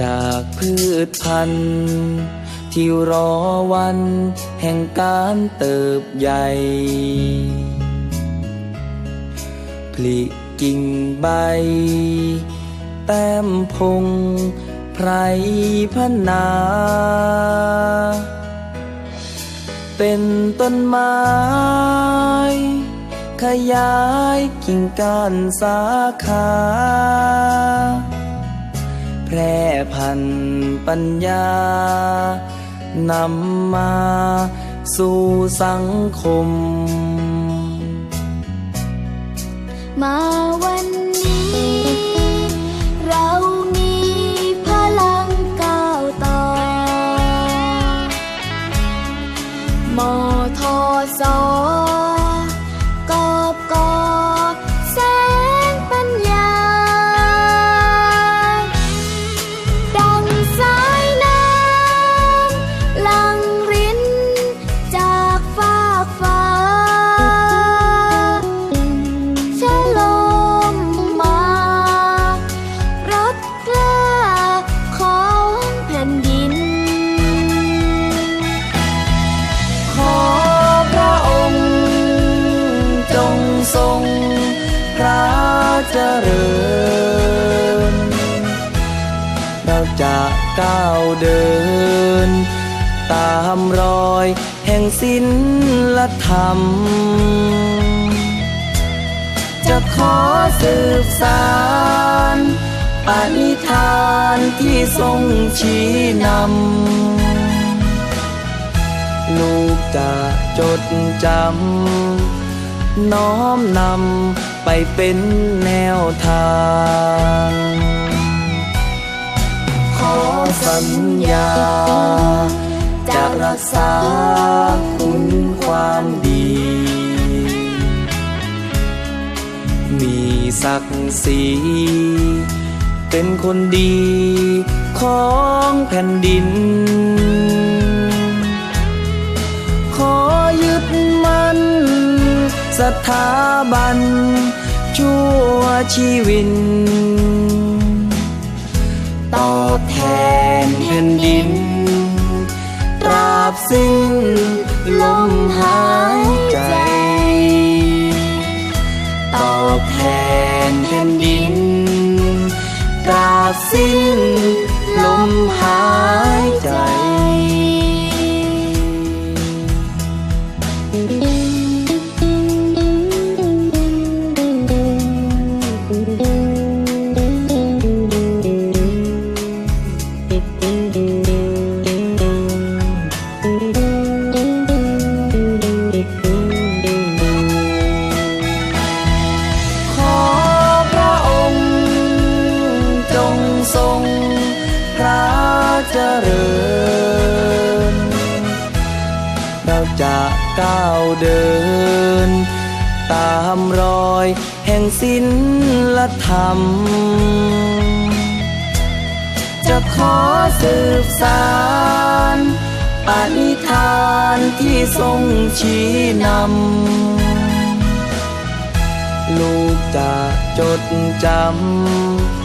จากพืชพันธุ์ที่รอวันแห่งการเติบใหญ่ผลิกิ่งใบ แต้มพงไพรพนา เป็นต้นไม้ ขยายกิ่งก้านสาขา พันปัญญานำมาสู่สังคม มาวันนี้ เรามีพลังก้าวต่อมอท เราจะก้าวเดิน ตามรอยแห่งศิลธรรม จะขอสืบสารปณิธานที่ทรงชี้นำ ลูกจะจดจำ น้อมนำไปเป็นแนวทาง สัญญา จะรักษาคุณความดี มีศักดิ์ศรีเป็นคนดีของแผ่นดิน ขอยึดมันสถาบันชั่วชีวิตตอบแทน แผ่นดิน ตราบสิ้นลมหายใจ ตอบแทนแผ่นดิน ตราบสิ้นลมหายใจข เจริญ เราจะก้าวเดิน ตามรอยแห่งศิลธรรม จะขอสืบสารปณิธานที่ทรงชี้นำ ลูกจะจดจำ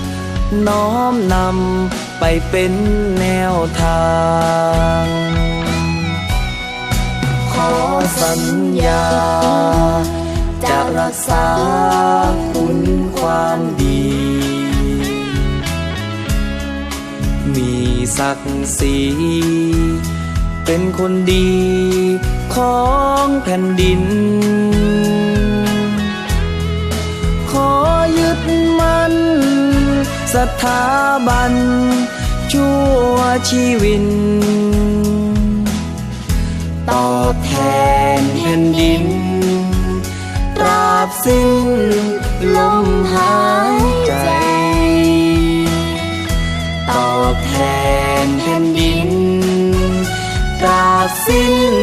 น้อมนำไปเป็นแนวทาง ขอสัญญา จะรักษาคุณความดี มีศักดิ์ศรีเป็นคนดีของแผ่นดิน ขอยึดมัน สถาบัน ชั่วชีวินตอบแทนแผ่นดิน ตราบสิ้นลมหายใจ ตอบแทนแผ่นดิน ตราบสิ้น